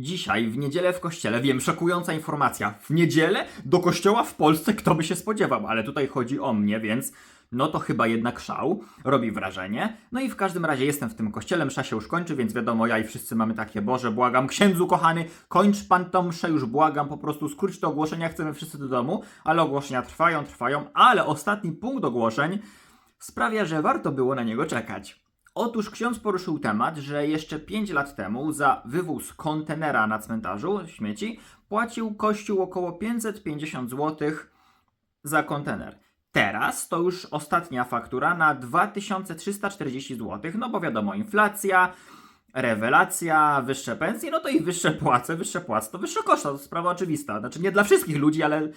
Dzisiaj, w niedzielę w kościele, wiem, szokująca informacja. W niedzielę do kościoła w Polsce kto by się spodziewał, ale tutaj chodzi o mnie, więc no to chyba jednak szał, robi wrażenie. No i w każdym razie jestem w tym kościele, msza się już kończy, więc wiadomo, ja i wszyscy mamy takie, Boże, błagam, księdzu kochany, kończ pan tą mszę, już błagam, po prostu skróć te ogłoszenia, chcemy wszyscy do domu, ale ogłoszenia trwają, trwają, ale ostatni punkt ogłoszeń sprawia, że warto było na niego czekać. Otóż ksiądz poruszył temat, że jeszcze 5 lat temu za wywóz kontenera na cmentarzu śmieci płacił kościół około 550 zł za kontener. Teraz to już ostatnia faktura na 2340 zł, no bo wiadomo, inflacja, rewelacja, wyższe pensje, no to i wyższe płace, wyższe płace to wyższe koszta, to sprawa oczywista. Znaczy nie dla wszystkich ludzi, ale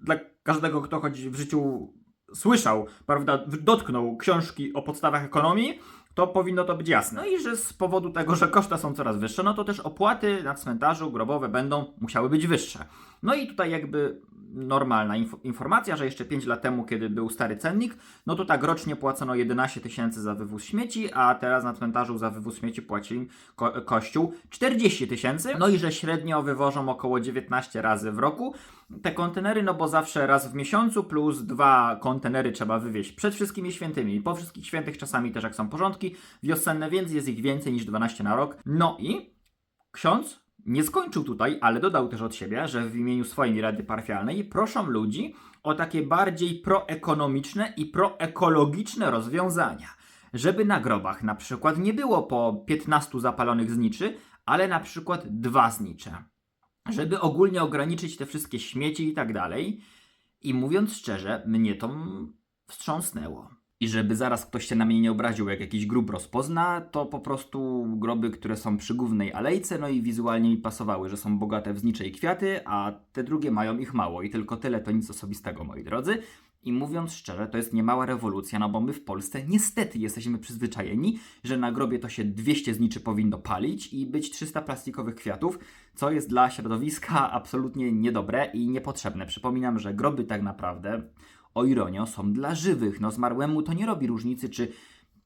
dla każdego, kto choć w życiu słyszał, prawda, dotknął książki o podstawach ekonomii, to powinno to być jasne. No i że z powodu tego, że koszta są coraz wyższe, no to też opłaty na cmentarzu grobowe będą musiały być wyższe. No i tutaj jakby normalna inf- informacja, że jeszcze 5 lat temu, kiedy był stary cennik, no to tak rocznie płacono 11 tysięcy za wywóz śmieci, a teraz na cmentarzu za wywóz śmieci płaci ko- kościół 40 tysięcy. No i że średnio wywożą około 19 razy w roku te kontenery, no bo zawsze raz w miesiącu plus dwa kontenery trzeba wywieźć przed wszystkimi świętymi i po wszystkich świętych, czasami też jak są porządki wiosenne, więc jest ich więcej niż 12 na rok. No i ksiądz nie skończył tutaj, ale dodał też od siebie, że w imieniu swojej rady parafialnej proszą ludzi o takie bardziej proekonomiczne i proekologiczne rozwiązania. Żeby na grobach na przykład nie było po 15 zapalonych zniczy, ale na przykład dwa znicze. Żeby ogólnie ograniczyć te wszystkie śmieci i tak dalej. I mówiąc szczerze, mnie to wstrząsnęło. I żeby zaraz ktoś się na mnie nie obraził, jak jakiś grób rozpozna, to po prostu groby, które są przy głównej alejce, no i wizualnie mi pasowały, że są bogate w znicze i kwiaty, a te drugie mają ich mało i tylko tyle to nic osobistego, moi drodzy. I mówiąc szczerze, to jest niemała rewolucja, no bo my w Polsce niestety jesteśmy przyzwyczajeni, że na grobie to się 200 zniczy powinno palić i być 300 plastikowych kwiatów, co jest dla środowiska absolutnie niedobre i niepotrzebne. Przypominam, że groby tak naprawdę o ironio, są dla żywych. No zmarłemu to nie robi różnicy, czy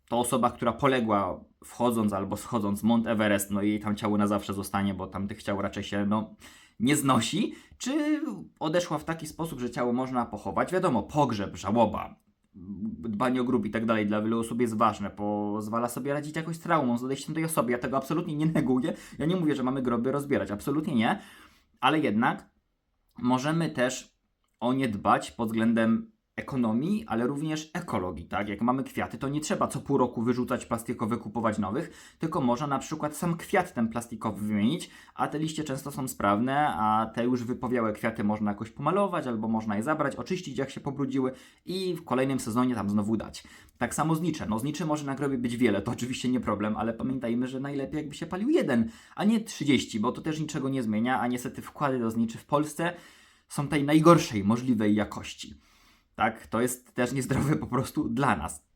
to osoba, która poległa wchodząc albo schodząc Mount Everest, no jej tam ciało na zawsze zostanie, bo tam tych ciał raczej się, no, nie znosi, czy odeszła w taki sposób, że ciało można pochować. Wiadomo, pogrzeb, żałoba, dbanie o grób i tak dalej dla wielu osób jest ważne, pozwala sobie radzić jakoś z traumą, z odejściem tej osoby. Ja tego absolutnie nie neguję. Ja nie mówię, że mamy groby rozbierać, absolutnie nie, ale jednak możemy też o nie dbać pod względem ekonomii, ale również ekologii, tak? Jak mamy kwiaty, to nie trzeba co pół roku wyrzucać plastikowe, kupować nowych, tylko można na przykład sam kwiat ten plastikowy wymienić, a te liście często są sprawne, a te już wypowiałe kwiaty można jakoś pomalować, albo można je zabrać, oczyścić jak się pobrudziły i w kolejnym sezonie tam znowu dać. Tak samo znicze. No zniczy może na grobie być wiele, to oczywiście nie problem, ale pamiętajmy, że najlepiej jakby się palił jeden, a nie 30, bo to też niczego nie zmienia, a niestety wkłady do zniczy w Polsce są tej najgorszej możliwej jakości. Tak, to jest też niezdrowe po prostu dla nas.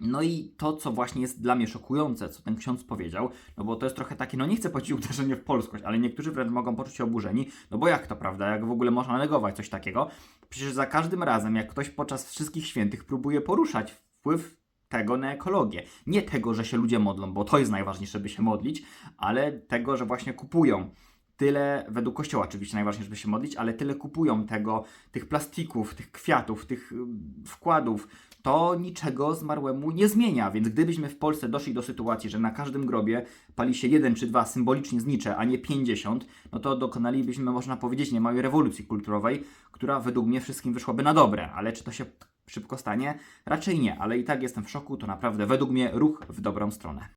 No i to, co właśnie jest dla mnie szokujące, co ten ksiądz powiedział, no bo to jest trochę takie, no nie chcę powiedzieć uderzenie w polskość, ale niektórzy wręcz mogą poczuć się oburzeni, no bo jak to, prawda, jak w ogóle można negować coś takiego? Przecież za każdym razem, jak ktoś podczas wszystkich świętych próbuje poruszać wpływ tego na ekologię. Nie tego, że się ludzie modlą, bo to jest najważniejsze, by się modlić, ale tego, że właśnie kupują tyle, według kościoła oczywiście najważniejsze, żeby się modlić, ale tyle kupują tego, tych plastików, tych kwiatów, tych y, wkładów, to niczego zmarłemu nie zmienia. Więc gdybyśmy w Polsce doszli do sytuacji, że na każdym grobie pali się jeden czy dwa symbolicznie znicze, a nie 50, no to dokonalibyśmy, można powiedzieć, niemałej rewolucji kulturowej, która według mnie wszystkim wyszłaby na dobre. Ale czy to się szybko stanie? Raczej nie, ale i tak jestem w szoku, to naprawdę według mnie ruch w dobrą stronę.